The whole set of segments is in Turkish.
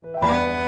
Música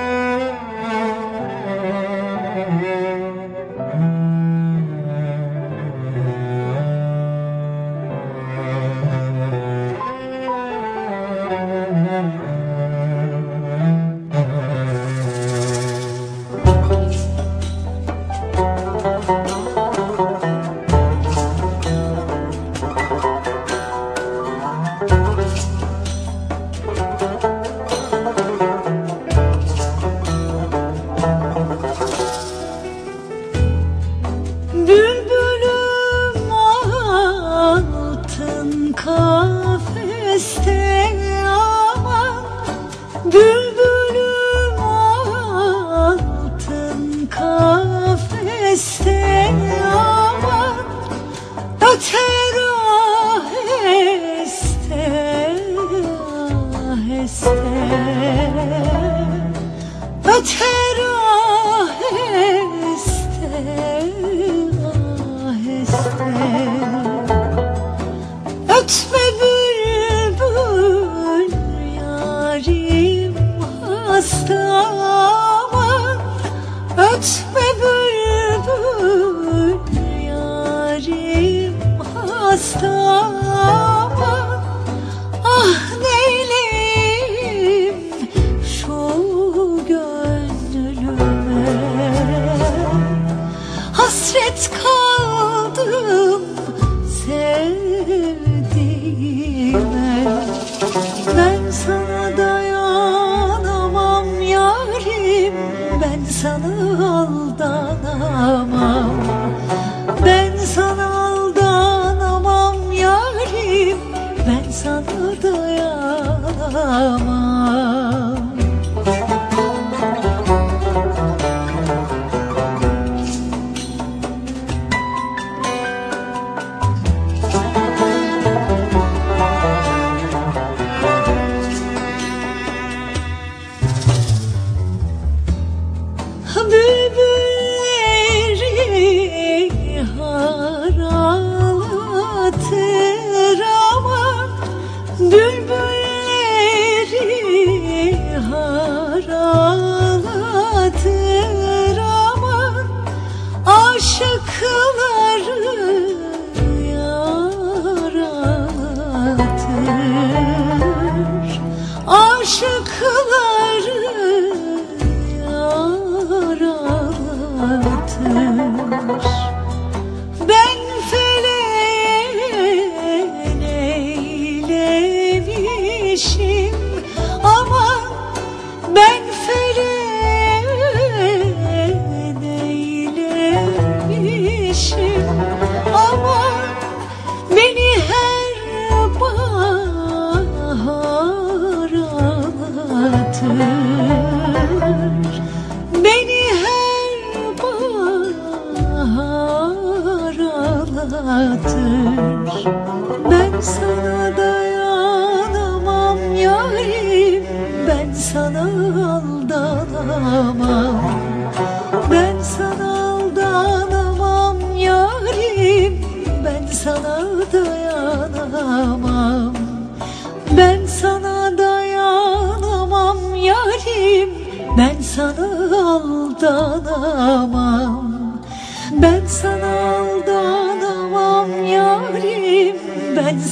Öter aheste aheste Ötme bülbül yarim hasta aman Ötme yarim hasta Hasret kaldım sevdiğime. Ben sana dayanamam yarim Ben sana aldanamam. Ben sana aldanamam yarim Ben sana dayanamam yaralatır ağlatır Ben sana dayanamam yarim. Ben sana aldanamam. Ben sana aldanamam yarim. Ben sana dayanamam. Ben sana dayanamam yarim. Ben sana aldanamam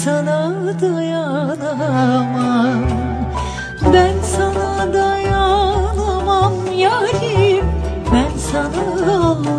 sana dayanamam. Ben sana dayanamam yarim. Ben sana aldanamam